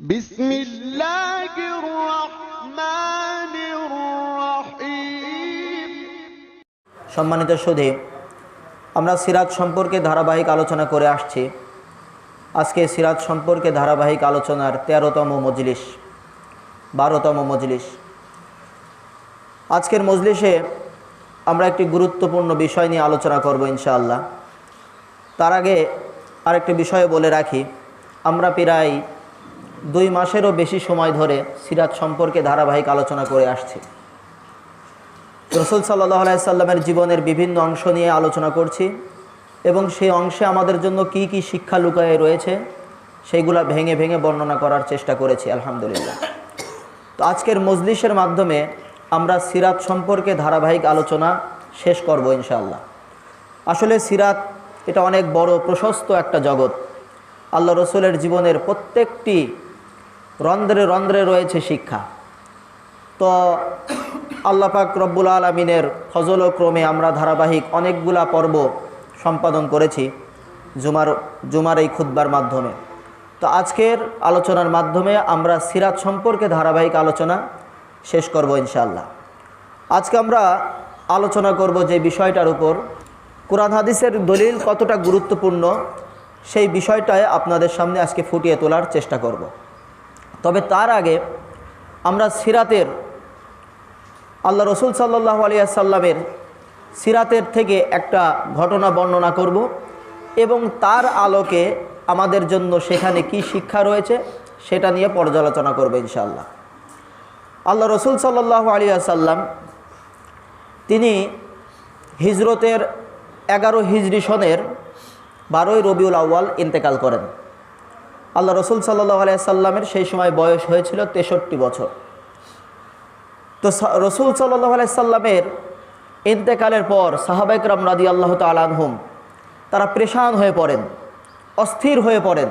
بسم الله الرحمن الرحيم সম্মানিত সুধী আমরা সিরাত সম্পর্কে ধারাবাহিক আলোচনা করে আসছি আজকে সিরাত সম্পর্কে ধারাবাহিক আলোচনার তেরোতম মজলিস বারোতম মজলিস আজকের মজলিসে আমরা একটি গুরুত্বপূর্ণ বিষয় নিয়ে আলোচনা করব ইনশাআল্লাহ তার আগে আরেকটি বিষয় বলে রাখি আমরা প্রায় দুই মাসেরও বেশি সময় ধরে সিরাত সম্পর্কে ধারাবাহিক আলোচনা করে আসছি। রসুল সাল্লাহ আলাইসাল্লামের জীবনের বিভিন্ন অংশ নিয়ে আলোচনা করছি এবং সেই অংশে আমাদের জন্য কি কি শিক্ষা লুকায় রয়েছে সেইগুলা ভেঙে ভেঙে বর্ণনা করার চেষ্টা করেছি, আলহামদুলিল্লাহ। তো আজকের মজলিসের মাধ্যমে আমরা সিরাত সম্পর্কে ধারাবাহিক আলোচনা শেষ করব ইনশাআল্লাহ। আসলে সিরাত এটা অনেক বড়, প্রশস্ত একটা জগৎ। আল্লাহ রসুলের জীবনের প্রত্যেকটি রন্ধ্রে রন্ধ্রে রয়েছে শিক্ষা। তো আল্লাহ পাক রব্বুল আলমিনের ফজল ক্রমে আমরা ধারাবাহিক অনেকগুলা পর্ব সম্পাদন করেছি জুমার জুমার এই খুদ্বার মাধ্যমে। তো আজকের আলোচনার মাধ্যমে আমরা সিরাত সম্পর্কে ধারাবাহিক আলোচনা শেষ করব ইনশাল্লাহ আজকে আমরা আলোচনা করব যে বিষয়টার উপর। কোরআন হাদিসের দলিল কতটা গুরুত্বপূর্ণ সেই বিষয়টায় আপনাদের সামনে আজকে ফুটিয়ে তোলার চেষ্টা করব। তবে তার আগে আমরা সিরাতের, আল্লাহ রসুল সাল্লাহ আলিয়াসাল্লামের সিরাতের থেকে একটা ঘটনা বর্ণনা করব এবং তার আলোকে আমাদের জন্য সেখানে কি শিক্ষা রয়েছে সেটা নিয়ে পর্যালোচনা করব ইনশাল্লাহ আল্লাহ রসুল সাল্লাহ আলিয়াসাল্লাম তিনি হিজরতের এগারো হিজরি সনের বারোই রবিউল আউ্য়াল ইন্তেকাল করেন। আল্লাহ রসুল সাল্লাহ আলিয়াসাল্লামের সেই সময় বয়স হয়েছিল তেষট্টি বছর। তো রসুল সাল্লাহ আলাইসাল্লামের ইন্তেকালের পর সাহাবাইকরাম রাদি আল্লাহ তালানহুম তারা প্রেশান হয়ে পড়েন, অস্থির হয়ে পড়েন।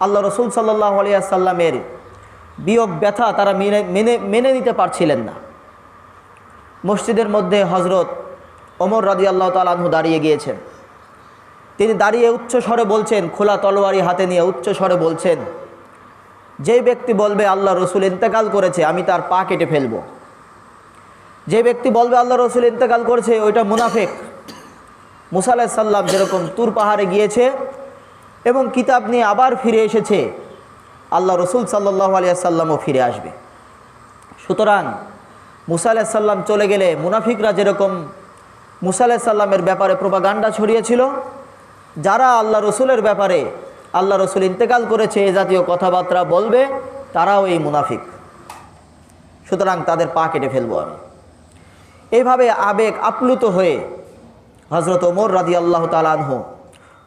আল্লাহ রসুল সাল্লাহ আলিয়াসাল্লামের বিয়োগ ব্যথা তারা মেনে মেনে মেনে নিতে পারছিলেন না। মসজিদের মধ্যে হজরত ওমর রাদি আল্লাহ তালানহু দাঁড়িয়ে গিয়েছেন। তিনি দাঁড়িয়ে উচ্চ স্বরে বলছেন, খোলা তলোয়ারি হাতে নিয়ে উচ্চ স্বরে বলছেন, যে ব্যক্তি বলবে আল্লাহ রসুল ইন্তেকাল করেছে, আমি তার পা কেটে ফেলব। যে ব্যক্তি বলবে আল্লাহ রসুল ইন্তেকাল করেছে, ওইটা মুনাফেক। মুসা সাল্লাম যেরকম তুর পাহাড়ে গিয়েছে এবং কিতাব নিয়ে আবার ফিরে এসেছে, আল্লাহ রসুল সাল্লাহ আলিয়াসাল্লামও ফিরে আসবে। সুতরাং মুসা সাল্লাম চলে গেলে মুনাফিকরা যেরকম মুসা সাল্লামের ব্যাপারে প্রোপাগান্ডা ছড়িয়েছিল যারা আল্লাহ রসুলের ব্যাপারে, আল্লাহ রসুল ইন্তেকাল করেছে এ জাতীয় কথাবার্তা বলবে, তারাও এই মুনাফিক। সুতরাং তাদের পা কেটে ফেলব আমি। এইভাবে আবেগ আপ্লুত হয়ে হজরত ওমর রাদি আল্লাহ তালানহ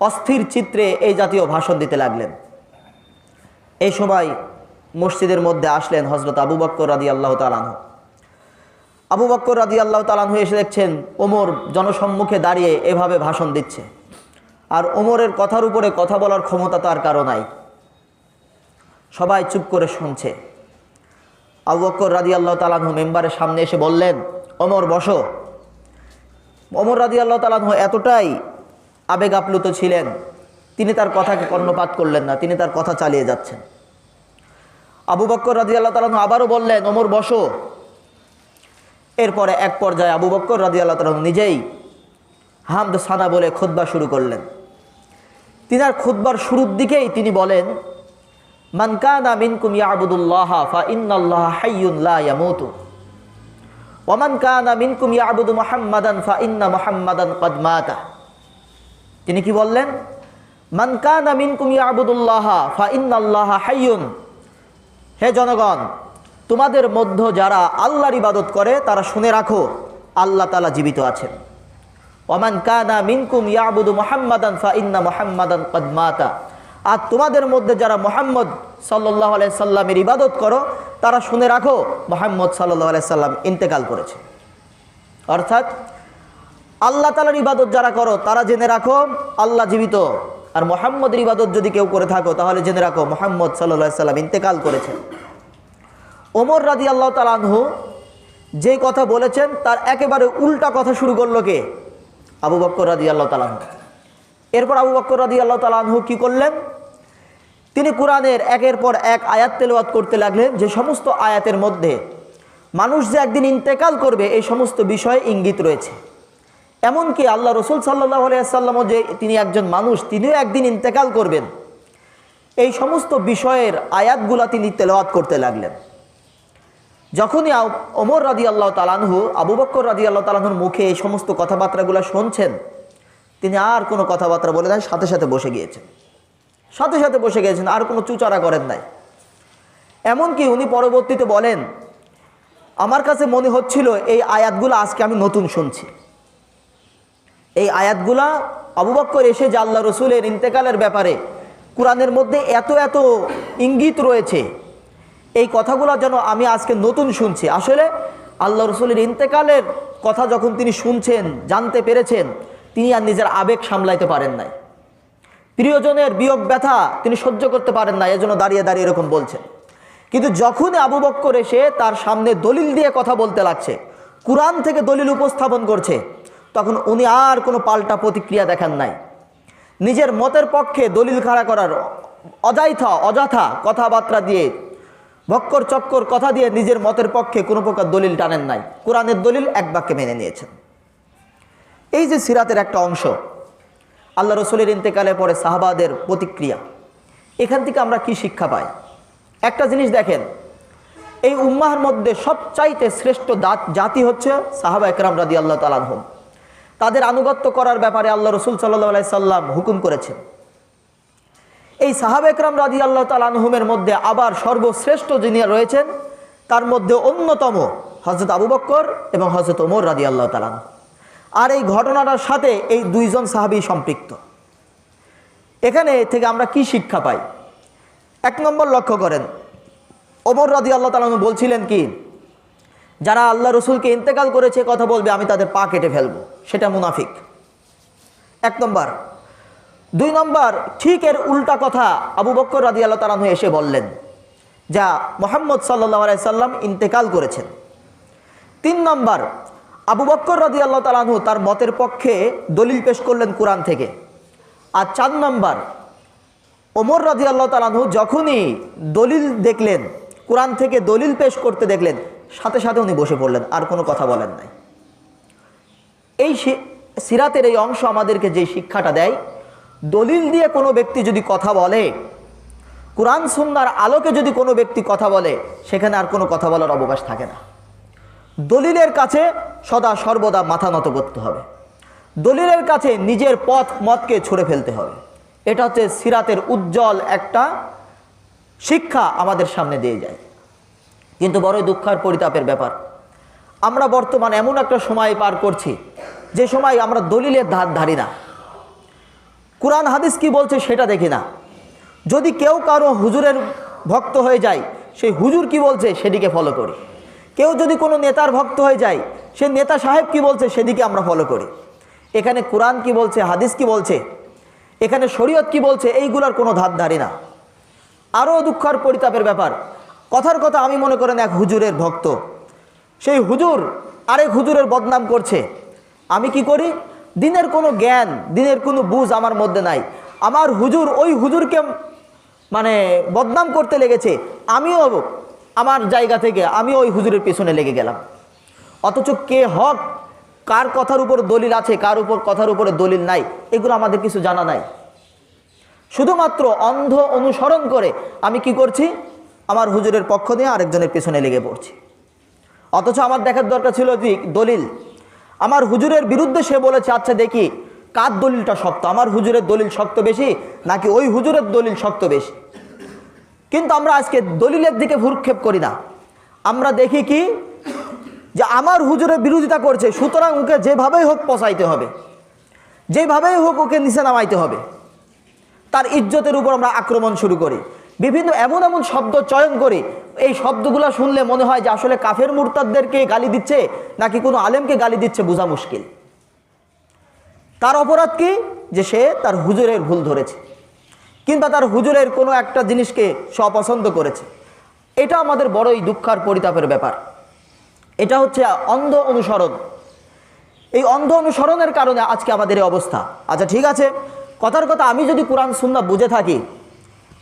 অস্থির চিত্রে এই জাতীয় ভাষণ দিতে লাগলেন। এই সময় মসজিদের মধ্যে আসলেন হজরত আবু বক্কর রাদি আল্লাহ তালানহ আবু বক্কর রাদি আল্লাহ তালানহু এসে দেখছেন, ওমর জনসম্মুখে দাঁড়িয়ে এভাবে ভাষণ দিচ্ছে। আর ওমরের কথার উপরে কথা বলার ক্ষমতা তার কারও নাই। সবাই চুপ করে শুনছে। আবু বক্কর রাদি আল্লাহ তালানহু মেম্বারের সামনে এসে বললেন অমর বসো। অমর রাদি আল্লাহ তালানহু এতটাই আবেগ আপ্লুত ছিলেন, তিনি তার কথাকে কর্ণপাত করলেন না, তিনি তার কথা চালিয়ে যাচ্ছেন। আবু বক্কর রাদি আল্লাহ তালানহু আবারও বললেন অমর বসো। এরপরে এক পর্যায়ে আবু বক্কর রাদি আল্লাহ তালানহু নিজেই হামদ সানা বলে খুদ্া শুরু করলেন। তিনার খুদ্বার শুরুর দিকেই তিনি বলেন মানকানা মিনকুম ইয়াবুদুল্লাহ, ফা ইন্নাল্লাহ হাইয়ুন লা ইয়ামুতু। ওমান কানা মিনকুম ইয়াবুদু মুহাম্মাদান, ফা ইন্না মুহাম্মাদান কদ মাতা। তিনি কি বললেন? মান কানা মিনকুম ইয়াবুদুল্লাহ, ফা ইন্নাল্লাহ হাইয়ুন। হে জনগণ, তোমাদের মধ্য যারা আল্লাহর ইবাদত করে, তারা শুনে রাখো, আল্লাহ তালা জীবিত আছেন। ওমান কানা মিনকুম ইয়াবুদু মুহাম্মাদান ফা ইন্না মুহাম্মাদান আর তোমাদের মধ্যে যারা মোহাম্মদ সাল্লাহ আলাই সাল্লামের ইবাদত করো, তারা শুনে রাখো, মোহাম্মদ সাল্লাহ আলাই সাল্লাম ইন্তেকাল করেছে। অর্থাৎ আল্লাহ তালার ইবাদত যারা করো, তারা জেনে রাখো, আল্লাহ জীবিত। আর মোহাম্মদের ইবাদত যদি কেউ করে থাকো, তাহলে জেনে রাখো, মোহাম্মদ সাল্লাহ সাল্লাম ইন্তেকাল করেছেন। ওমর রাজি আল্লাহ তালানহু যে কথা বলেছেন, তার একেবারে উল্টা কথা শুরু করল কে? আবু বক্কর রাজি আল্লাহ তালানহু এরপর আবু বক্কর রাদি আল্লাহ তালাহু কী করলেন? তিনি কোরআনের একের পর এক আয়াত তেলাওয়াত করতে লাগলেন যে সমস্ত আয়াতের মধ্যে মানুষ যে একদিন ইন্তেকাল করবে, এই সমস্ত বিষয়ে ইঙ্গিত রয়েছে। এমনকি আল্লাহ রসুল সাল্লাহ আলিয়াল্লামও যে তিনি একজন মানুষ, তিনিও একদিন ইন্তেকাল করবেন। এই সমস্ত বিষয়ের আয়াতগুলা তিনি তেলাওয়াত করতে লাগলেন। যখনই ওমর রাদি আল্লাহ তালানহু আবু বক্কর রাদি আল্লাহ তালানহুর মুখে এই সমস্ত কথাবার্তাগুলো শুনছেন, তিনি আর কোনো কথাবার্তা বলে দেন সাথে সাথে বসে গিয়েছেন। সাথে সাথে বসে গিয়েছেন, আর কোনো চুচারা করেন নাই। এমনকি উনি পরবর্তীতে বলেন, আমার কাছে মনে হচ্ছিল এই আয়াতগুলো আজকে আমি নতুন শুনছি। এই আয়াতগুলা আবু বক্কর এসে আল্লাহ রসুলের ইন্তেকালের ব্যাপারে, কোরআনের মধ্যে এত এত ইঙ্গিত রয়েছে এই কথাগুলো যেন আমি আজকে নতুন শুনছি। আসলে আল্লাহ রসুলের ইন্তেকালের কথা যখন তিনি শুনছেন, জানতে পেরেছেন, তিনি আর নিজের আবেগ সামলাইতে পারেন নাই। প্রিয়জনের বিয়োগ ব্যথা তিনি সহ্য করতে পারেন না এজন্য দাঁড়িয়ে দাঁড়িয়ে এরকম বলছেন। কিন্তু যখনই আবু বক্কর এসে তার সামনে দলিল দিয়ে কথা বলতে লাগছে, কোরআন থেকে দলিল উপস্থাপন করছে, তখন উনি আর কোনো পাল্টা প্রতিক্রিয়া দেখান নাই। নিজের মতের পক্ষে দলিল খাড়া করার অযাইথা অযথা কথাবার্তা দিয়ে ভক্কর চক্কর কথা দিয়ে নিজের মতের পক্ষে কোনো প্রকার দলিল টানেন নাই। কোরআনের দলিল এক বাক্যে মেনে নিয়েছেন। এই যে সিরাতের একটা অংশ, আল্লাহ রসুলের ইন্তেকালের পরে সাহাবাদের প্রতিক্রিয়া, এখান থেকে আমরা কি শিক্ষা পাই? একটা জিনিস দেখেন, এই উম্মাহর মধ্যে সবচাইতে শ্রেষ্ঠ জাতি হচ্ছে সাহাবা একরাম রাদি আল্লাহ তালানহম তাদের আনুগত্য করার ব্যাপারে আল্লাহ রসুল সাল্লাহ সাল্লাম হুকুম করেছেন। এই সাহাবা একরাম রাদি আল্লাহ তালানহমের মধ্যে আবার সর্বশ্রেষ্ঠ যিনি রয়েছেন, তার মধ্যে অন্যতম হজরত আবু বক্কর এবং হজরত ওমর রাদি আল্লাহ তালান আর এই ঘটনাটার সাথে এই দুইজন সাহাবি সম্পৃক্ত। এখানে থেকে আমরা কি শিক্ষা পাই? এক নম্বর লক্ষ্য করেন, ওমর রাদি আল্লাহ তালানু বলছিলেন কি, যারা আল্লাহ রসুলকে ইন্তেকাল করেছে, কথা বলবে, আমি তাদের পা কেটে ফেলব, সেটা মুনাফিক। এক নম্বর দুই নম্বর, ঠিক এর উল্টা কথা আবু বক্কর রাদি আল্লাহ তালানু এসে বললেন, যা মোহাম্মদ সাল্লাহ আলাইসাল্লাম ইন্তেকাল করেছেন। তিন নম্বর, আবু বক্কর রাদি আল্লাহ তালানহু তার মতের পক্ষে দলিল পেশ করলেন কোরআন থেকে। আর চার নম্বর, ওমর রাজি আল্লাহ তালানহু যখনই দলিল দেখলেন, কোরআন থেকে দলিল পেশ করতে দেখলেন, সাথে সাথে উনি বসে পড়লেন, আর কোনো কথা বলেন নাই। এই সিরাতের এই অংশ আমাদেরকে যে শিক্ষাটা দেয় দলিল দিয়ে কোনো ব্যক্তি যদি কথা বলে, কোরআন সুন্নার আলোকে যদি কোনো ব্যক্তি কথা বলে, সেখানে আর কোনো কথা বলার অবকাশ থাকে না। দলিলের কাছে সদা সর্বদা মাথা নত করতে হবে। দলিলের কাছে নিজের পথ, মতকে ছুড়ে ফেলতে হবে। এটা হচ্ছে সিরাতের উজ্জ্বল একটা শিক্ষা আমাদের সামনে দিয়ে যায়। কিন্তু বড়ই দুঃখার পরিতাপের ব্যাপার। আমরা বর্তমান এমন একটা সময় পার করছি, যে সময় আমরা দলিলের ধার ধারি না। কোরআন হাদিস কি বলছে সেটা দেখি না। যদি কেউ কারও হুজুরের ভক্ত হয়ে যায়, সেই হুজুর কি বলছে সেদিকে ফলো করি। কেউ যদি কোনো নেতার ভক্ত হয়ে যায়, সে নেতা সাহেব কি বলছে সেদিকে আমরা ফলো করি। এখানে কোরআন কি বলছে, হাদিস কি বলছে, এখানে শরীয়ত কি বলছে, এইগুলার কোনো ধার ধারি না। আরও দুঃখের পরিতাপের ব্যাপার, কথার কথা আমি মনে করেন এক হুজুরের ভক্ত। সেই হুজুর আরেক হুজুরের বদনাম করছে। আমি কি করি? দিনের কোনো জ্ঞান, দিনের কোনো বুঝ আমার মধ্যে নাই। আমার হুজুর ওই হুজুরকে মানে বদনাম করতে লেগেছে, আমিও আমার জায়গা থেকে, আমি ওই হুজুরের পেছনে লেগে গেলাম। অথচ কে হক, কার কথার উপর দলিল আছে, কার উপর কথার উপরে দলিল নাই, এগুলো আমাদের কিছু জানা নাই। শুধুমাত্র অন্ধ অনুসরণ করে আমি কি করছি? আমার হুজুরের পক্ষ নিয়ে আরেকজনের পেছনে লেগে পড়ছি। অথচ আমার দেখার দরকার ছিল দলিল। আমার হুজুরের বিরুদ্ধে সে বলেছে আচ্ছা দেখি, কার দলিলটা শক্ত? আমার হুজুরের দলিল শক্ত বেশি নাকি ওই হুজুরের দলিল শক্ত বেশি? কিন্তু আমরা আজকে দলিলের দিকে ভুরক্ষেপ করি না। আমরা দেখি কি? যে আমার হুজুরের বিরোধিতা করছে, সুতরাং ওকে যেভাবেই হোক পচাইতে হবে, যেভাবেই হোক ওকে নিচে নামাইতে হবে। তার ইজ্জতের উপর আমরা আক্রমণ শুরু করি। বিভিন্ন এমন এমন শব্দ চয়ন করে, এই শব্দগুলো শুনলে মনে হয় যে আসলে কাফের মুরতাদদেরকে গালি দিচ্ছে নাকি কোনো আলেমকে গালি দিচ্ছে বোঝা মুশকিল। তার অপরাধ কি? যে সে তার হুজুরের ভুল ধরেছে, কিংবা তার হুজুরের কোনো একটা জিনিসকে সে অপছন্দ করেছে। এটা আমাদের বড়ই দুঃখার পরিতাপের ব্যাপার। এটা হচ্ছে অন্ধ অনুসরণ। এই অন্ধ অনুসরণের কারণে আজকে আমাদের এই অবস্থা। আচ্ছা ঠিক আছে। কথার কথা আমি যদি কোরআন সুন্না বুঝে থাকি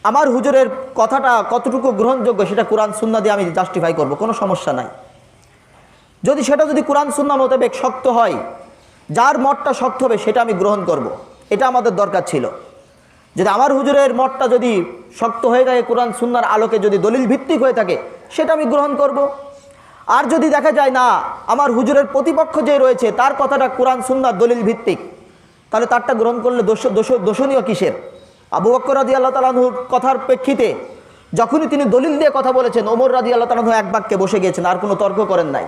আমার হুজুরের কথাটা কতটুকু গ্রহণযোগ্য সেটা কোরআন সুন্না দিয়ে আমি জাস্টিফাই করব, কোনো সমস্যা নাই যদি সেটা যদি কোরআন সুন্না মোতাবেক শক্ত হয়, যার মতটা শক্ত হবে সেটা আমি গ্রহণ করব। এটা আমাদের দরকার ছিল যদি আমার হুজুরের মতটা যদি শক্ত হয়ে থাকে, কোরআন সুন্নার আলোকে যদি দলিল ভিত্তিক হয়ে থাকে, সেটা আমি গ্রহণ করব। আর যদি দেখা যায় না, আমার হুজুরের প্রতিপক্ষ যে রয়েছে, তার কথাটা কোরআন সুন্নার দলিল ভিত্তিক, তাহলে তারটা গ্রহণ করলে দোষ দোষ দোষণীয় কিসের আবু বক্কর রাজি আল্লাহ তালাহুর কথার প্রেক্ষিতে যখনই তিনি দলিল দিয়ে কথা বলেছেন, ওমর রাজি আল্লাহ তালাহু এক বাক্যে বসে গিয়েছেন, আর কোনো তর্ক করেন নাই।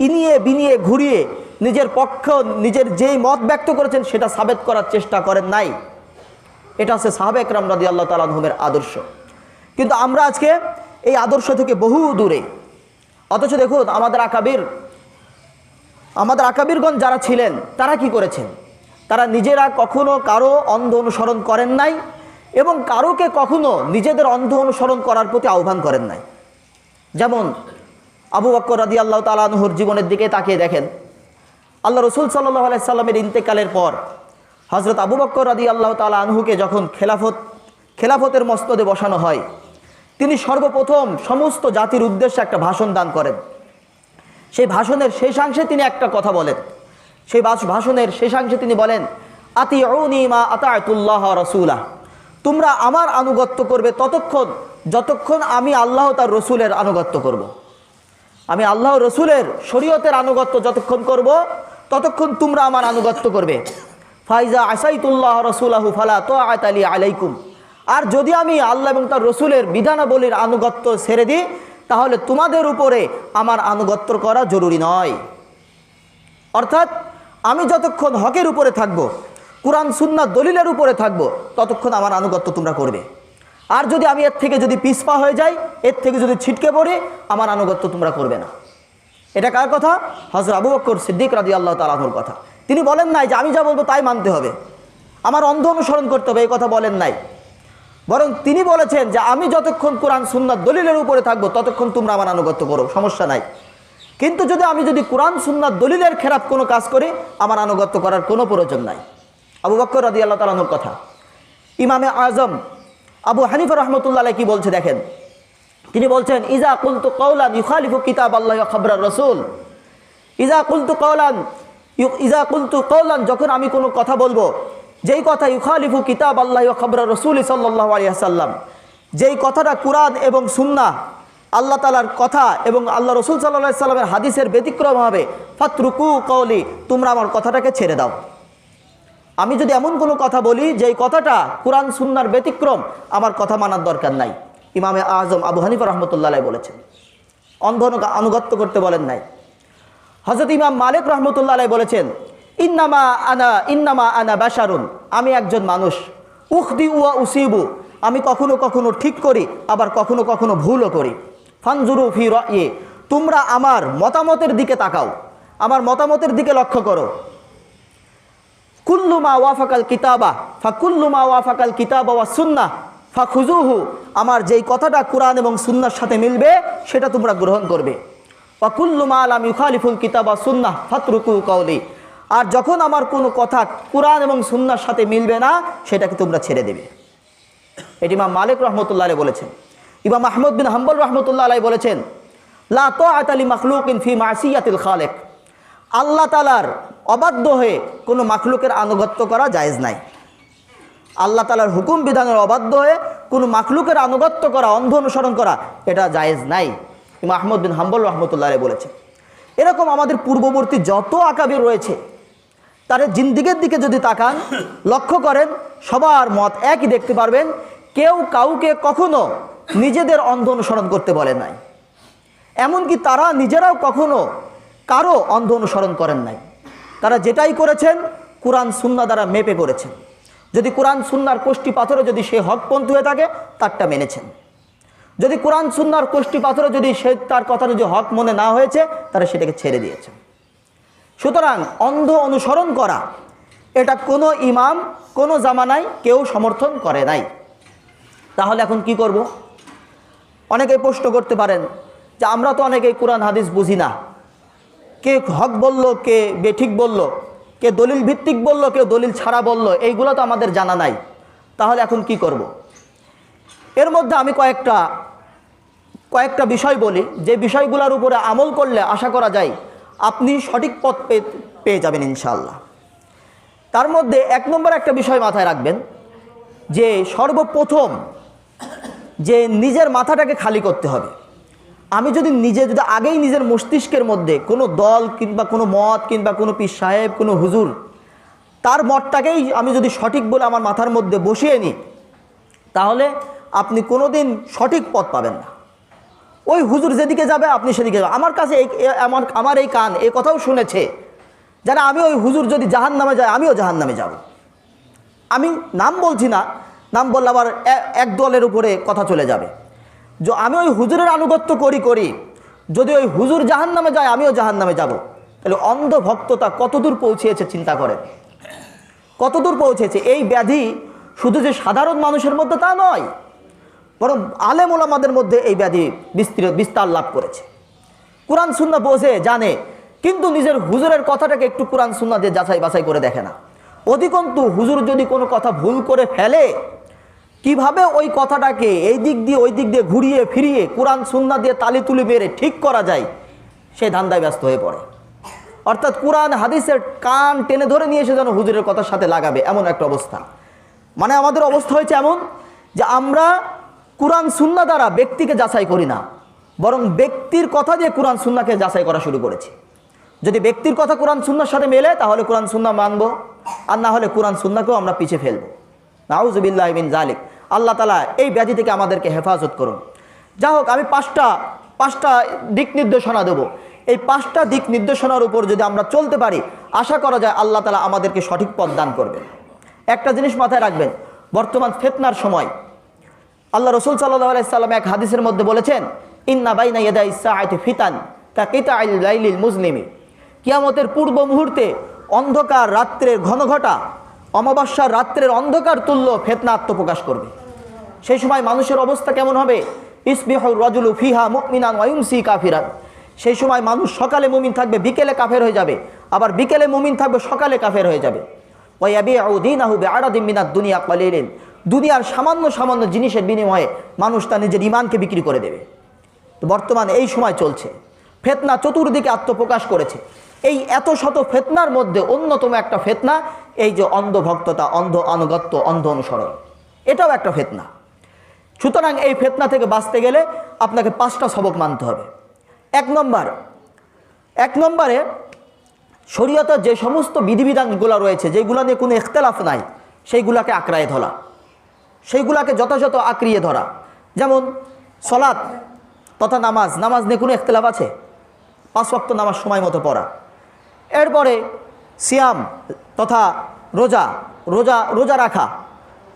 ইনিয়ে বিনিয়ে ঘুরিয়ে নিজের পক্ষ, নিজের যেই মত ব্যক্ত করেছেন, সেটা সাবেত করার চেষ্টা করেন নাই। এটা হচ্ছে সাহাবে একরাম রাজি আল্লাহ তালাহুমের আদর্শ। কিন্তু আমরা আজকে এই আদর্শ থেকে বহু দূরে। অথচ দেখুন, আমাদের আকাবির, আমাদের আকাবিরগণ যারা ছিলেন, তারা কি করেছেন? তারা নিজেরা কখনো কারও অন্ধ অনুসরণ করেন নাই এবং কারোকে কখনো নিজেদের অন্ধ অনুসরণ করার প্রতি আহ্বান করেন নাই। যেমন আবু বক্কর রাদি আল্লাহ তালাহুর জীবনের দিকে তাকিয়ে দেখেন। আল্লাহ রসুল সাল্লাহ আলাইসাল্লামের ইন্তেকালের পর হজরত আবু বক্কর রাদি আল্লাহ তালা আনহুকে যখন খেলাফত, খেলাফতের মস্তদে বসানো হয়, তিনি সর্বপ্রথম সমস্ত জাতির উদ্দেশ্যে একটা ভাষণ দান করেন। সেই ভাষণের শেষাংশে তিনি একটা কথা বলেন। সেই ভাষ- ভাষণের শেষাংশে তিনি বলেন আতি মা আতায়তুল্লাহ রসুলা। তোমরা আমার আনুগত্য করবে ততক্ষণ, যতক্ষণ আমি আল্লাহ তার রসুলের আনুগত্য করব। আমি আল্লাহ রসুলের শরীয়তের আনুগত্য যতক্ষণ করব, ততক্ষণ তোমরা আমার আনুগত্য করবে। ফাইজা আসাইতুল্লাহ রসুলাহু ফালা তো আয়তালি আলাইকুম। আর যদি আমি আল্লাহ এবং তার রসুলের বিধানাবলীর আনুগত্য ছেড়ে দিই, তাহলে তোমাদের উপরে আমার আনুগত্য করা জরুরি নয়। অর্থাৎ আমি যতক্ষণ হকের উপরে থাকব, কোরআন সুন্না দলিলের উপরে থাকব, ততক্ষণ আমার আনুগত্য তোমরা করবে। আর যদি আমি এর থেকে যদি পিছপা হয়ে যাই, এর থেকে যদি ছিটকে পড়ি, আমার আনুগত্য তোমরা করবে না। এটা কার কথা? হজর আবু বক্কর সিদ্দিক রাজি আল্লাহ তালাহুর কথা। তিনি বলেন নাই যে আমি যা বলব তাই মানতে হবে। আমার অন্ধ অনুসরণ করতে হবে, এই কথা বলেন নাই। বরং তিনি বলেছেন যে আমি যতক্ষণ কোরআন সুন্নাত দলিলের উপরে থাকব, ততক্ষণ তোমরা আমার আনুগত্য করো, সমস্যা নাই। কিন্তু যদি আমি যদি কোরআন, সুন্নাত দলিলের খেরাপ কোনো কাজ করি, আমার আনুগত্য করার কোনো প্রয়োজন নাই। আবু বক্কর রাদি আল্লাহ তালানুর কথা। ইমামে আজম, আবু হানিফা রহমতুল্লাহ কি বলছে, দেখেন, তিনি বলছেন, ইজা কুলতু কৌলান ইউখালিফু কিতাব আল্লাহ খবরার রসুল। ইজা কুলতু কৌলান ইজা কুলতু কৌলান যখন আমি কোনো কথা বলব, যেই কথা ইউখালিফু কিতাব আল্লাহ খবর রসুল সাল্লাহ আলিয়াল্লাম যেই কথাটা কোরআন এবং সুন্না আল্লাহ তালার কথা এবং আল্লাহ রসুল সাল্লাহ সাল্লামের হাদিসের ব্যতিক্রম হবে, ফাতরুকু কৌলি তোমরা আমার কথাটাকে ছেড়ে দাও। আমি যদি এমন কোনো কথা বলি যে এই কথাটা কোরআন সুন্নার ব্যতিক্রম, আমার কথা মানার দরকার নাই। ইমামে আজম আবু হানিফা রহমতুল্লাহ বলেছেন। অন্ধ আনুগত্য করতে বলেন নাই। হজরত ইমাম মালিক রহমতুল্লাহ বলেছেন, ইন্নামা আনা ইন্নামা আনা বাসারুন আমি একজন মানুষ। উখদি উয়া উসিবু, আমি কখনো কখনো ঠিক করি, আবার কখনো কখনো ভুলও করি। ফানজুরু ফি রয়ে, তোমরা আমার মতামতের দিকে তাকাও। আমার মতামতের দিকে লক্ষ্য করো। কুল্লুমা ওয়াফাকাল কিতাবা, ফা কুল্লুমা ওয়াফাকাল কিতাবা ওয়া সুন্না, ফা খুজুহু আমার যেই কথাটা কোরআন এবং সুন্নার সাথে মিলবে, সেটা তোমরা গ্রহণ করবে। ওয়া কুল্লুমা আলাম ইউখালিফুল কিতাবা সুন্না, ফাতরুকু কওলি, আর যখন আমার কোনো কথা কোরআন এবং সুন্নার সাথে মিলবে না, সেটাকে তোমরা ছেড়ে দেবে। এটি মা মালিক রহমতুল্লাহ বলেছেন। ইমাম আহমদ বিন হাম্বল রহমতুল্লাহ আলাই বলেছেন, লা তো আতালি মখলুকিন ফি মাসিয়াতিল খালেক। আল্লাহ তালার অবাধ্য হয়ে কোনো মাখলুকের আনুগত্য করা জায়েজ নাই। আল্লাহ তালার হুকুম বিধানের অবাধ্য হয়ে কোনো মাখলুকের আনুগত্য করা, অন্ধ অনুসরণ করা, এটা জায়েজ নাই, ইমাম আহমদ বিন হাম্বল রহমতুল্লাহ বলেছেন। এরকম আমাদের পূর্ববর্তী যত আকাবির রয়েছে, তাদের জিন্দিগের দিকে যদি তাকান, লক্ষ্য করেন, সবার মত একই দেখতে পারবেন, কেউ কাউকে কখনো নিজেদের অন্ধ অনুসরণ করতে বলে নাই। এমনকি তারা নিজেরাও কখনো কারও অন্ধ অনুসরণ করেন নাই। তারা যেটাই করেছেন, কোরআন সুন্না দ্বারা মেপে করেছেন। যদি কোরআন সুন্নার কোষ্টি পাথরে যদি সে হকপন্থী হয়ে থাকে, তারটা মেনেছেন। যদি কোরআন সুন্নার কোষ্টি পাথরে যদি সে তার কথা যদি হক মনে না হয়েছে, তারা সেটাকে ছেড়ে দিয়েছেন সুতরাং অন্ধ অনুসরণ করা, এটা কোনো ইমাম কোনো জামানায় কেউ সমর্থন করে নাই। তাহলে এখন কি করব? অনেকে প্রশ্ন করতে পারেন যে আমরা তো অনেকেই কোরআন, হাদিস বুঝি না। কে হক বলল, কে বেঠিক বলল, কে দলিল ভিত্তিক বলল কেউ দলিল ছাড়া বলল, এইগুলো তো আমাদের জানা নাই। তাহলে এখন কি করব। এর মধ্যে আমি কয়েকটা কয়েকটা বিষয় বলি। যে বিষয়গুলোর উপরে আমল করলে আশা করা যায় আপনি সঠিক পথ পেয়ে পেয়ে যাবেন ইনশাল্লাহ তার মধ্যে এক নম্বর একটা বিষয় মাথায় রাখবেন যে সর্বপ্রথম যে নিজের মাথাটাকে খালি করতে হবে। আমি যদি নিজে, যদি আগেই নিজের মস্তিষ্কের মধ্যে কোনো দল কিংবা কোনো মত কিংবা কোনো পীর সাহেব, কোনো হুজুর, তার মতটাকেই আমি যদি সঠিক বলে আমার মাথার মধ্যে বসিয়ে নিই, তাহলে আপনি কোনো দিন সঠিক পথ পাবেন না। ওই হুজুর যেদিকে যাবে, আপনি সেদিকে যাবেন। আমার কাছে এই আমার আমার এই কান, এই কথাও শুনেছে যারা আমি ওই হুজুর যদি জাহান নামে যায় আমিও জাহান নামে যাব। আমি নাম বলছি না নাম বললে আবার এক দলের উপরে কথা চলে যাবে। যে, আমি ওই হুজুরের আনুগত্য করি করি। যদি ওই হুজুর জাহান নামে যায়, আমিও জাহান নামে যাব। তাহলে অন্ধ ভক্ততা কতদূর পৌঁছিয়েছে চিন্তা করেন। কতদূর পৌঁছেছে? এই ব্যাধি শুধু যে সাধারণ মানুষের মধ্যে তা নয়, বরং আলেম ওলামাদের মধ্যে এই ব্যাধি বিস্তৃত বিস্তার লাভ করেছে। কোরআন সুন্না বোঝে, জানে, কিন্তু নিজের হুজুরের কথাটাকে একটু কোরআন সুন্না দিয়ে যাচাই বাছাই করে দেখে না। অধিকন্তু হুজুর যদি কোনো কথা ভুল করে ফেলে কীভাবে ওই কথাটাকে এই দিক দিয়ে ওই দিক দিয়ে ঘুরিয়ে ফিরিয়ে কোরআন সুন্না দিয়ে তালি তুলি মেরে ঠিক করা যায়, সে ধান্দায় ব্যস্ত হয়ে পড়ে। অর্থাৎ কোরআন, হাদিসের কান টেনে ধরে নিয়ে এসে যেন হুজুরের কথার সাথে লাগাবে, এমন একটা অবস্থা। মানে আমাদের অবস্থা হয়েছে এমন যে আমরা কোরআন সুন্না দ্বারা ব্যক্তিকে যাচাই করি না, বরং ব্যক্তির কথা দিয়ে কোরআন সুন্নাকে যাচাই করা শুরু করেছি। যদি ব্যক্তির কথা কোরআন সুন্নার সাথে মেলে, তাহলে কোরআন সুন্না মানবো, আর না হলে কোরআন সুন্নাকেও আমরা পিছিয়ে ফেলব। নাউজুবিল্লাহ বিন জালিক আল্লাহ তালা এই ব্যাধি থেকে আমাদেরকে হেফাজত করুন। যা হোক, আমি পাঁচটা পাঁচটা দিক নির্দেশনা দেবো। এই পাঁচটা দিক নির্দেশনার উপর যদি আমরা চলতে পারি, আশা করা যায় আল্লাহ তালা আমাদেরকে সঠিক পথ দান করবেন। একটা জিনিস মাথায় রাখবেন, বর্তমান ফেতনার সময়। আল্লাহ রসুল সাল্লাহ আলাইসাল্লাম এক হাদিসের মধ্যে বলেছেন, ইন্না বাইনা ইয়াদা ইসাআতি ফিতান তা কিতা লাইলিল মুসলিমি কিয়ামতের পূর্ব মুহূর্তে অন্ধকার রাত্রের ঘনঘটা অমাবস্যার রাত্রের অন্ধকার তুল্য ফেতনা আত্মপ্রকাশ করবে। সেই সময় মানুষের অবস্থা কেমন হবে? ইসবিহুর রজুলু ফিহা মুকমিনান ওয়ুমসি কাফিরান। সেই সময় মানুষ সকালে মুমিন থাকবে, বিকেলে কাফের হয়ে যাবে। আবার বিকেলে মুমিন থাকবে, সকালে কাফের হয়ে যাবে। ওয়াবিউদ্দিনাহু বিআরাদিম মিনাদ দুনিয়া কালিলিন দুনিয়ার সামান্য সামান্য জিনিসের বিনিময়ে মানুষ তার নিজের ইমানকে বিক্রি করে দেবে। বর্তমানে এই সময় চলছে। ফেতনা চতুর্দিকে আত্মপ্রকাশ করেছে। এই এত শত ফেতনার মধ্যে অন্যতম একটা ফেতনা, এই যে অন্ধভক্ততা, অন্ধ আনুগত্য, অন্ধ অনুসরণ। এটাও একটা ফেতনা। সুতরাং এই ফেতনা থেকে বাঁচতে গেলে আপনাকে পাঁচটা সবক মানতে হবে। এক নম্বর, এক নম্বরে শরীয়তের যে সমস্ত বিধিবিধানগুলো রয়েছে, যেগুলো নিয়ে কোনো ইখতলাফ নাই, সেইগুলাকে আঁকড়ায় ধরা। সেইগুলাকে যথাযথ আঁকড়িয়ে ধরা। যেমন সলাৎ তথা নামাজ নামাজ নিয়ে কোনো ইখতলাফ আছে? পাঁচ ওয়াক্ত নামাজ সময় মতো পড়া। এরপরে সিয়াম তথা রোজা রোজা রোজা রাখা।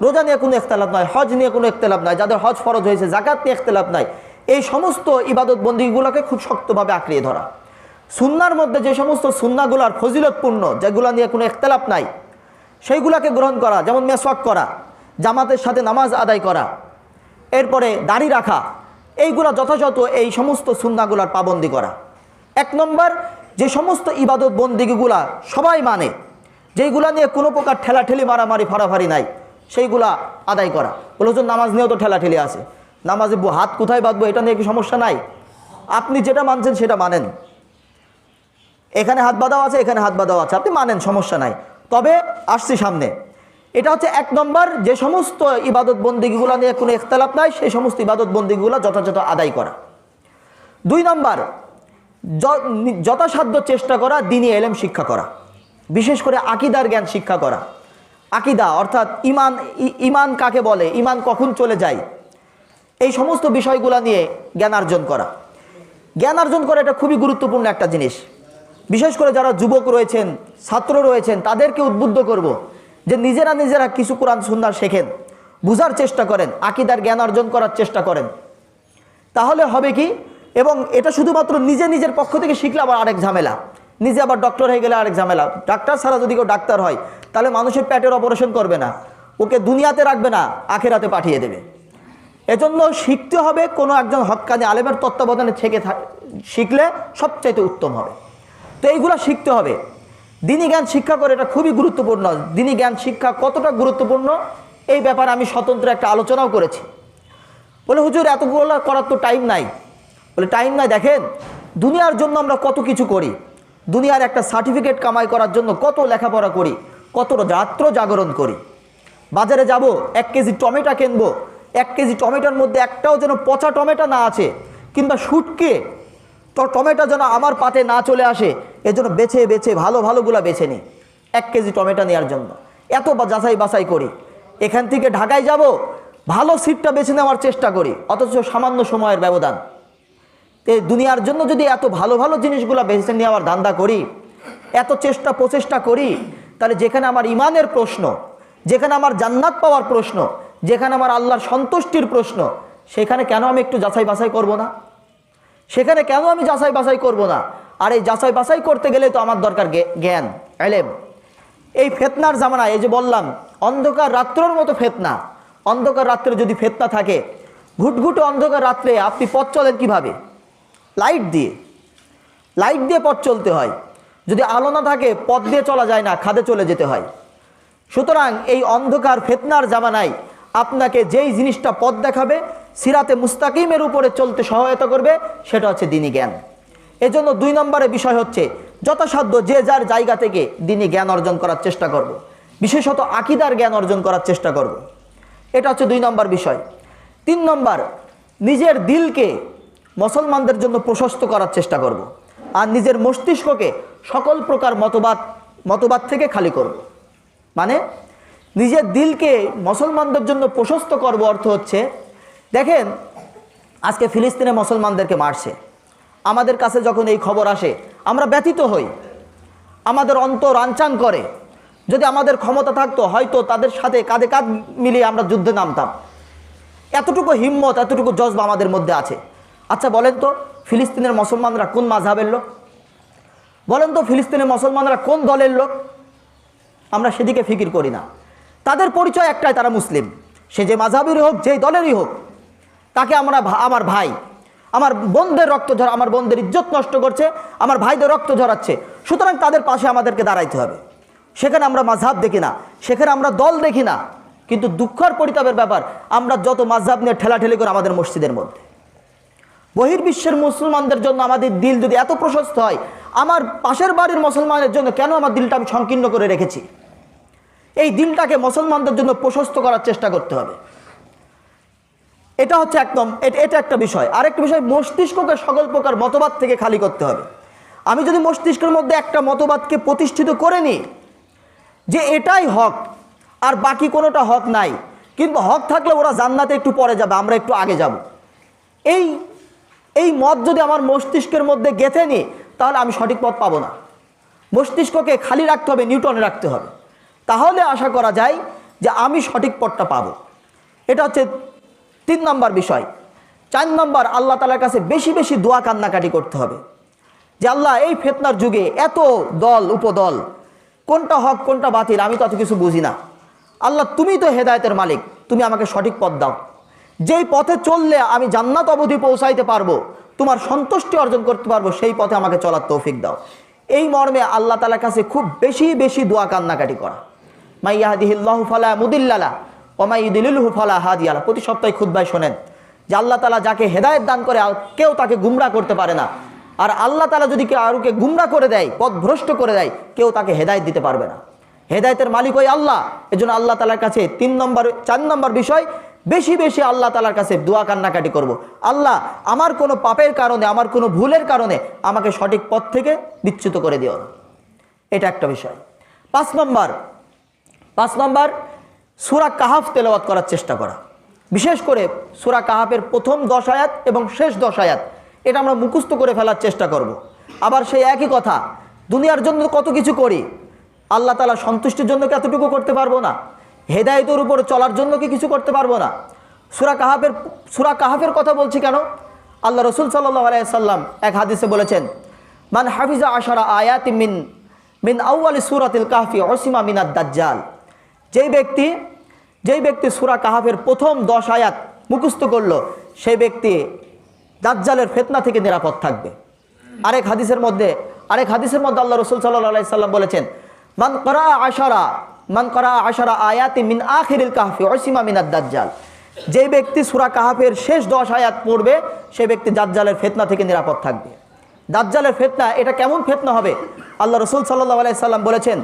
রোজা নিয়ে কোনো ইখতলাফ নয় হজ নিয়ে কোনো ইখতলাফ নাই, যাদের হজ ফরজ হয়েছে জাকাত নিয়ে ইখতলাফ নাই। এই সমস্ত ইবাদত বন্দীগুলোকে খুব শক্তভাবে আঁকড়িয়ে ধরা। সুন্নার মধ্যে যে সমস্ত সুন্নাগুলার ফজিলতপূর্ণ, যেগুলো নিয়ে কোনো ইখতলাফ নাই, সেইগুলাকে গ্রহণ করা, যেমন মেসওয়াক করা, জামাতের সাথে নামাজ আদায় করা, এরপরে দাড়ি রাখা, এইগুলা যথাযথ এই সমস্ত সুন্নাগুলার পাবন্দি করা। এক নম্বর যে সমস্ত ইবাদত বন্দিগুলা সবাই মানে যেইগুলা নিয়ে কোনো প্রকার ঠেলাঠেলি মারামারি ফাড়াফাড়ি নাই, সেইগুলা আদায় করা। বলেছেন নামাজ নিয়েও তো ঠেলাঠেলি আছে। নামাজে হাত কোথায় বাঁধবো, এটা নিয়ে কি সমস্যা নাই? আপনি যেটা মানছেন সেটা মানেন। এখানে হাত বাঁধাও আছে, এখানে হাত বাঁধাও আছে। আপনি মানেন, সমস্যা নাই। তবে আসছি সামনে। এটা হচ্ছে এক নম্বর, যে সমস্ত ইবাদত বন্দিগুলো নিয়ে কোনো ইখতলাফ নাই, সেই সমস্ত ইবাদত বন্দিগুলো যথাযথ আদায় করা। দুই নম্বর যথাসাধ্য চেষ্টা করা, দিনী এলেম শিক্ষা করা। বিশেষ করে আকিদার জ্ঞান শিক্ষা করা। আকিদা অর্থাৎ ইমান ইমান কাকে বলে, ইমান কখন চলে যায়, এই সমস্ত বিষয়গুলো নিয়ে জ্ঞান অর্জন করা। জ্ঞান অর্জন করা এটা খুবই গুরুত্বপূর্ণ একটা জিনিস। বিশেষ করে যারা যুবক রয়েছেন, ছাত্র রয়েছেন, তাদেরকে উদ্বুদ্ধ করব যে নিজেরা নিজেরা কিছু কোরআন সুন্দর শেখেন, বুঝার চেষ্টা করেন, আকিদার জ্ঞান অর্জন করার চেষ্টা করেন। তাহলে হবে কি এবং এটা শুধুমাত্র নিজে নিজের পক্ষ থেকে শিখলে আবার আরেক ঝামেলা। নিজে আবার ডক্টর হয়ে গেলে আরেক ঝামেলা। ডাক্তার ছাড়া যদি কেউ ডাক্তার হয়, তাহলে মানুষের পেটের অপারেশন করবে না। ওকে দুনিয়াতে রাখবে না, আখেরাতে পাঠিয়ে দেবে। এজন্য শিখতে হবে কোনো একজন হক্কানি আলেমের তত্ত্বাবধানে থেকে শিখলে সবচাইতে উত্তম হবে। তো এইগুলো শিখতে হবে। দিনী জ্ঞান শিক্ষা করে এটা খুবই গুরুত্বপূর্ণ। দিনী জ্ঞান শিক্ষা কতটা গুরুত্বপূর্ণ, এই ব্যাপারে আমি স্বতন্ত্র একটা আলোচনাও করেছি। বলে, হুজুর, এতগুলো করার তো টাইম নাই। বলে, টাইম নাই, দেখেন, দুনিয়ার জন্য আমরা কত কিছু করি। দুনিয়ার একটা সার্টিফিকেট কামাই করার জন্য কত লেখাপড়া করি কত রাত্র জাগরণ করি। বাজারে যাব, এক কেজি টমেটো কিনবো, এক কেজি টমেটোর মধ্যে একটাও যেন পচা টমেটো না আছে, কিংবা শুটকে তো টমেটো যেন আমার পাতে না চলে আসে এজন্য বেছে বেছে, ভালো, ভালোগুলো বেছে নিই, এক কেজি টমেটো নেওয়ার জন্য। এত যাচাই বাছাই করি। এখান থেকে ঢাকায় যাব, ভালো সিটটা বেছে নেওয়ার চেষ্টা করি, অথচ সামান্য সময়ের ব্যবধান। তে দুনিয়ার জন্য যদি এত ভালো ভালো জিনিসগুলো বেছে নেওয়ার ধান্দা করি, এত চেষ্টা প্রচেষ্টা করি, তাহলে যেখানে আমার ইমানের প্রশ্ন, যেখানে আমার জান্নাত পাওয়ার প্রশ্ন, যেখানে আমার আল্লাহর সন্তুষ্টির প্রশ্ন, সেখানে কেন আমি একটু যাচাই বাছাই করব না? সেখানে কেন আমি যাচাই বাছাই করব না? আর এই যাচাই বাছাই করতে গেলে তো আমার দরকার জ্ঞান, এলেম। এই ফেতনার জামানায়, এই যে বললাম, অন্ধকার রাত্রর মতো ফেতনা। অন্ধকার রাত্রে যদি ফেতনা থাকে, ঘুটঘুটে অন্ধকার রাত্রে আপনি পথ চলেন কীভাবে? লাইট দিয়ে। লাইট দিয়ে পথ চলতে হয়। যদি আলো না থাকে, পথ দিয়ে চলা যায় না, খাদে চলে যেতে হয়। সুতরাং এই অন্ধকার ফেতনার জামানায় আপনাকে যেই জিনিসটা পথ দেখাবে, সিরাতে মুস্তাকিমের উপরে চলতে সহায়তা করবে, সেটা হচ্ছে দিনী জ্ঞান। এজন্য দুই নম্বরের বিষয় হচ্ছে, যথাসাধ্য যে যার জায়গা থেকে দিনী জ্ঞান অর্জন করার চেষ্টা করব। বিশেষত আকিদার জ্ঞান অর্জন করার চেষ্টা করব। এটা হচ্ছে দুই নম্বর বিষয়। তিন নম্বর, নিজের দিলকে মুসলমানদের জন্য প্রশস্ত করার চেষ্টা করব। আর নিজের মস্তিষ্ককে সকল প্রকার মতবাদ মতবাদ থেকে খালি করব। মানে নিজের দিলকে মুসলমানদের জন্য প্রশস্ত করব অর্থ হচ্ছে, দেখেন, আজকে ফিলিস্তিনে মুসলমানদেরকে মারছে। আমাদের কাছে যখন এই খবর আসে, আমরা ব্যথিত হই। আমাদের অন্তর আনচান করে। যদি আমাদের ক্ষমতা থাকতো, হয়তো তাদের সাথে কাঁধে কাঁধ মিলিয়ে আমরা যুদ্ধে নামতাম। এতটুকু হিম্মত, এতটুকু জজবা আমাদের মধ্যে আছে। আচ্ছা বলেন তো, ফিলিস্তিনের মুসলমানরা কোন মাঝহাবের লোক? বলেন তো, ফিলিস্তিনের মুসলমানরা কোন দলের লোক? আমরা সেদিকে ফিকির করি না। তাদের পরিচয় একটাই, তারা মুসলিম। সে যে মাঝাবেরই হোক, যেই দলেরই হোক, তাকে আমরা আমার ভাই, আমার বোনদের রক্ত ঝরা, আমার বোনদের ইজ্জত নষ্ট করছে, আমার ভাইদের রক্ত ঝরাচ্ছে। সুতরাং তাদের পাশে আমাদেরকে দাঁড়াইতে হবে। সেখানে আমরা মাঝহাব দেখি না, সেখানে আমরা দল দেখি না। কিন্তু দুঃখর পরিতাপের ব্যাপার, আমরা যত মাঝহাব নিয়ে ঠেলাঠেলি করে আমাদের মসজিদের মধ্যে। বহির্বিশ্বের মুসলমানদের জন্য আমাদের দিল যদি এত প্রশস্ত হয়, আমার পাশের বাড়ির মুসলমানের জন্য কেন আমার দিলটা আমি সংকীর্ণ করে রেখেছি? এই দিলটাকে মুসলমানদের জন্য প্রশস্ত করার চেষ্টা করতে হবে। এটা হচ্ছে একদম, এট- একটা বিষয়। আরেকটা বিষয়, মস্তিষ্ককে সকল প্রকার মতবাদ থেকে খালি করতে হবে। আমি যদি মস্তিষ্কের মধ্যে একটা মতবাদকে প্রতিষ্ঠিত করে নিই যে এটাই হক, আর বাকি কোনোটা হক নাই, কিন্তু হক থাকলে ওরা জান্নাতে একটু পরে যাবে, আমরা একটু আগে যাব। এই এই মত যদি আমার মস্তিষ্কের মধ্যে গেঁথে নিই, তাহলে আমি সঠিক পথ পাবো না। মস্তিষ্ককে খালি রাখতে হবে নিউটনে রাখতে হবে। তাহলে আশা করা যায় যে আমি সঠিক পথটা পাবো। এটা হচ্ছে তিন নম্বর বিষয়। চার নম্বর, আল্লাহ তালার কাছে বেশি বেশি দোয়া কান্নাকাটি করতে হবে। যে আল্লাহ, এই ফেতনার যুগে এত দল, উপদল, কোনটা হক, কোনটা বাতিল, আমি তো অত কিছু বুঝি না। আল্লাহ, তুমি তো হেদায়তের মালিক, তুমি আমাকে সঠিক পথ দাও। যেই পথে চললে আমি জান্নাত অবধি পৌঁছাইতে পারব, তোমার সন্তুষ্টি অর্জন করতে পারব, সেই পথে আমাকে চলার তৌফিক দাও। এই মর্মে আল্লাহ তালার কাছে খুব বেশি বেশি দোয়া কান্নাকাটি করা। মাইয়াহাদিহিল্লাহ ফালা মুদিল্লালা ওমাইদিলুহু ফালা হাদিয়ালা। প্রতি সপ্তাহে খুদ্ায় শোনেন যে আল্লাহ তালা যাকে হেদায়েত দান করে কেউ তাকে গুমরা করতে পারে না। আর আল্লাহ তালা যদি কেউ আরুকে গুমরা করে দেয় পথ ভ্রষ্ট করে দেয়, কেউ তাকে হেদায়েত দিতে পারবে না। হেদায়েতের মালিক ওই আল্লাহ। এজন্য আল্লাহ তালার কাছে তিন নম্বর, চার নম্বর বিষয় বেশি বেশি আল্লাহ তালার কাছে দোয়া কান্নাকাটি করব। আল্লাহ, আমার কোনো পাপের কারণে, আমার কোনো ভুলের কারণে আমাকে সঠিক পথ থেকে বিচ্যুত করে দিও এটা একটা বিষয় পাঁচ নম্বর পাঁচ নম্বর, সুরা কাহাফ তেলাওয়াত করার চেষ্টা করা বিশেষ করে সুরা কাহাফের প্রথম দশ আয়াত এবং শেষ দশ আয়াত, এটা আমরা মুখস্থ করে ফেলার চেষ্টা করব। আবার সেই একই কথা, দুনিয়ার জন্য কত কিছু করি, আল্লাহ তালা সন্তুষ্টির জন্য কি এতটুকু করতে পারব না হেদায়তের উপর চলার জন্য কি কিছু করতে পারব না? সুরা কাহাফের সুরা কাহাফের কথা বলছি কেন? আল্লাহ রসুল সাল্লাহ আলাইসাল্লাম এক হাদিসে বলেছেন, মান হাফিজা আশারা আয়াতি মিন মিন আউআলি সুরাতিল কাহফি অসীমা মিনাদ দাজ্জাল। যেই ব্যক্তি যেই ব্যক্তি সুরা কাহাফের প্রথম দশ আয়াত মুখস্থ করল, সেই ব্যক্তি দাজ্জালের ফেতনা থেকে নিরাপদ থাকবে। আরেক হাদিসের মধ্যে, আরেক হাদিসের মধ্যে আল্লাহ রসুল সাল্লাহ সাল্লাম বলেছেন, মান করা আশারা মান করা আশারা আয়াতি মিন আখিরিল কাহফি, অসীমা মিনাদ দাজ্জাল। যেই ব্যক্তি সুরা কাহাফের শেষ দশ আয়াত পড়বে, সে ব্যক্তি দাজ্জালের ফেতনা থেকে নিরাপদ থাকবে। দাজ্জালের ফেতনা, এটা কেমন ফেতনা হবে? আল্লাহ রসুল সাল্লাহ আলাইসাল্লাম বলেছেন,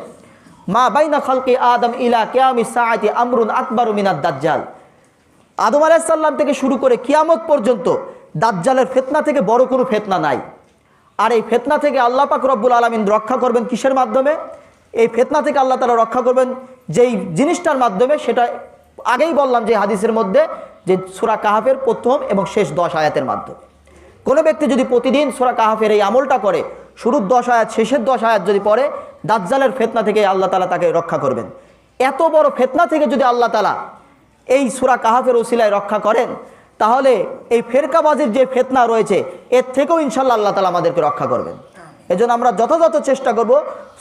মা বাইনা খালকে আদম ইলা কেয়ামি সাআতি আমরুন আকবর মিনাদ দাজ্জাল। আদম আলাইসাল্লাম থেকে শুরু করে কিয়ামত পর্যন্ত দাজ্জালের ফেতনা থেকে বড় কোনো ফেতনা নাই। আর এই ফেতনা থেকে আল্লাহ পাক রব্বুল আলমিন রক্ষা করবেন কিসের মাধ্যমে? এই ফেতনা থেকে আল্লাহ তালা রক্ষা করবেন। যেই জিনিসটার মাধ্যমে সেটা আগেই বললাম যে হাদিসের মধ্যে যে সুরা কাহাফের প্রথম এবং শেষ দশ আয়াতের মাধ্যমে। কোনো ব্যক্তি যদি প্রতিদিন সুরা কাহাফের এই আমলটা করে, শুরুর দশ আয়াত, শেষের দশ আয়াত যদি পড়ে, দাজ্জালের ফেতনা থেকে আল্লাহ তালা তাকে রক্ষা করবেন। এত বড় ফেতনা থেকে যদি আল্লাহ তালা এই সুরা কাহাফের ওসিলায় রক্ষা করেন, তাহলে এই ফেরকাবাজির যে ফেতনা রয়েছে, এর থেকেও ইনশাল্লাহ আল্লাহ তালা আমাদেরকে রক্ষা করবেন। এজন্য আমরা যথাযথ চেষ্টা করব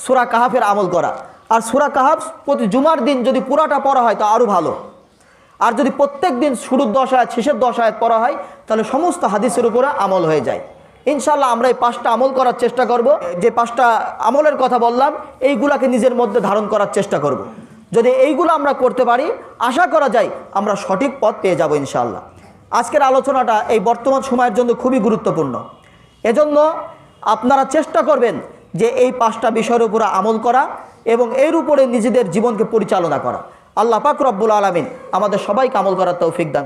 সুরা কাহাফের আমল করা। আর সুরা কাহাফ প্রতি জুমার দিন যদি পুরাটা পড়া হয় তো আরও ভালো। আর যদি প্রত্যেক দিন শুরুর দশ আয়াত, শেষের দশ আয়াত পড়া হয়, তাহলে সমস্ত হাদিসের উপরে আমল হয়ে যায়। ইনশাল্লাহ আমরা এই পাঁচটা আমল করার চেষ্টা করব। যে পাঁচটা আমলের কথা বললাম, এইগুলাকে নিজের মধ্যে ধারণ করার চেষ্টা করব। যদি এইগুলো আমরা করতে পারি, আশা করা যায় আমরা সঠিক পথ পেয়ে যাব ইনশাল্লাহ আজকের আলোচনাটা এই বর্তমান সময়ের জন্য খুবই গুরুত্বপূর্ণ। এজন্য আপনারা চেষ্টা করবেন যে এই পাঁচটা বিষয়ের উপরে আমল করা এবং এর উপরে নিজেদের জীবনকে পরিচালনা করা। আল্লাহ পাক রব্বুল আলমিন আমাদের সবাইকে আমল করার তৌফিক দান